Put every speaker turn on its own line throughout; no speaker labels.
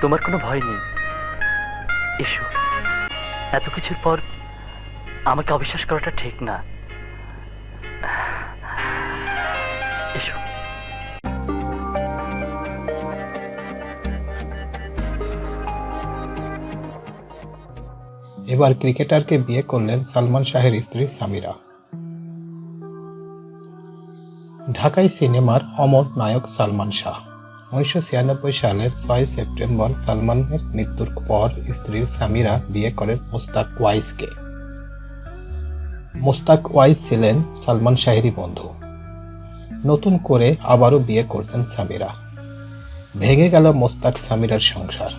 তোমার কোনো ভয় নেই। এসো। এত কিছুর পর আমাকে অবিশ্বাস করাটা ঠিক না। এসো।
এবার ক্রিকেটারকে বিয়ে করলেন সালমান শাহের স্ত্রী সামিরা। ঢাকাই সিনেমার অমর নায়ক সালমান শাহ। উনিশশো সালের ছয় সেপ্টেম্বর সালমানের মৃত্যুর পর স্ত্রী সামিরা বিয়ে করেন মোস্তাক ওয়াইসকে। মোস্তাক ওয়াইস ছিলেন সালমান শাহেরই বন্ধু। নতুন করে আবারও বিয়ে করছেন সামিরা ভেঙে গেল মোস্তাক সামিরার সংসার।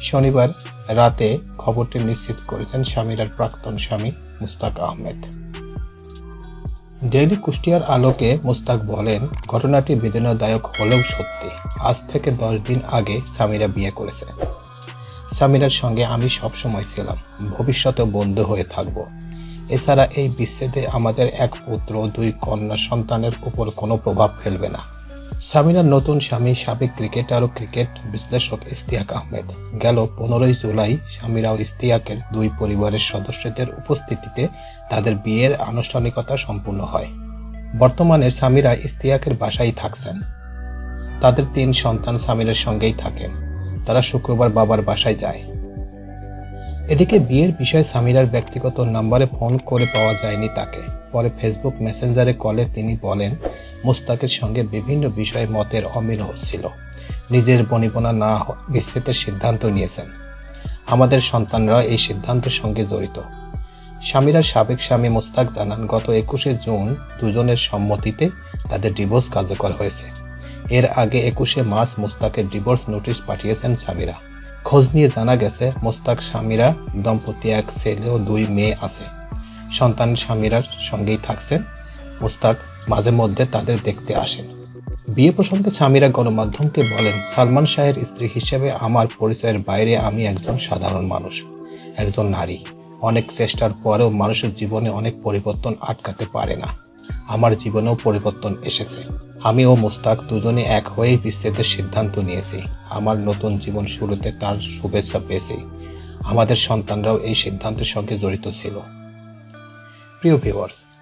শনিবার রাতে খবরটি নিশ্চিত করেছেন সামিরার প্রাক্তন স্বামী মুস্তাক আহমেদ। ডেইলি কুষ্টিয়ার আলোকে মোস্তাক বলেন, ঘটনাটি বেদনাদায়ক হলেও সত্যি। আজ থেকে দশ দিন আগে সামিরা বিয়ে করেছে। সামিরার সঙ্গে আমি সবসময় ছিলাম। ভবিষ্যতে বন্ধু হয়ে থাকব। এছাড়া এই বিচ্ছেদে আমাদের এক পুত্র, দুই কন্যা সন্তানের উপর কোনো প্রভাব ফেলবে না। সামিরার নতুন স্বামী, সাবেক ক্রিকেটার ও ক্রিকেট বিশ্লেষক ইস্তিয়াক আহমেদ। গেল পনেরোই জুলাই সামিরা ও ইস্তিয়াকের দুই পরিবারের সদস্যদের উপস্থিতিতে তাদের বিয়ের আনুষ্ঠানিকতা সম্পূর্ণ হয়। বর্তমানে সামিরা ইস্তিয়াকের বাসায় থাকছেন। তাদের তিন সন্তান সামিরের সঙ্গেই থাকেন। তারা শুক্রবার বাবার বাসায় যায়। এদিকে বিয়ের বিষয়ে সামিরার ব্যক্তিগত নাম্বারে ফোন করে পাওয়া যায়নি তাকে। পরে ফেসবুক মেসেঞ্জারে কলে তিনি বলেন মুস্তাকের সঙ্গে বিভিন্ন বিষয়ে মতের অমিল হচ্ছিল নিজের বনিবনা না বিচ্ছেদের সিদ্ধান্ত নিয়েছেন। আমাদের সন্তানরা এই সিদ্ধান্তের সঙ্গে জড়িত। স্বামীরা সাবেক স্বামী মুস্তাক জানান গত একুশে জুন দুজনের সম্মতিতে তাদের ডিভোর্স কার্যকর হয়েছে। এর আগে একুশে মার্চ মুস্তাকের ডিভোর্স নোটিশ পাঠিয়েছেন স্বামীরা। খোঁজ নিয়ে জানা গেছে, মোস্তাক স্বামীরা দম্পতি এক ছেলে ও দুই মেয়ে আছে। সন্তান স্বামীরার সঙ্গেই থাকছেন মোস্তাক মাঝে মধ্যে তাদের দেখতে আসেন বিয়ে প্রসঙ্গে স্বামীরা গণমাধ্যমকে বলেন, সালমান শাহের স্ত্রী হিসেবে আমার পরিচয়ের বাইরে আমি একজন সাধারণ মানুষ, একজন নারী। অনেক চেষ্টার পরেও মানুষের জীবনে অনেক পরিবর্তন আটকাতে পারে না। আমার জীবনেও পরিবর্তন এসেছে। আমি ও মুস্তাক দুজনে এক হয়েই বিচ্ছেদের সিদ্ধান্ত নিয়েছি। আমার নতুন জীবন শুরুতে তার শুভেচ্ছা পেয়েছি। আমাদের সন্তানরাও এই সিদ্ধান্তের সঙ্গে জড়িত ছিল। প্রিয় ভিউয়ার্স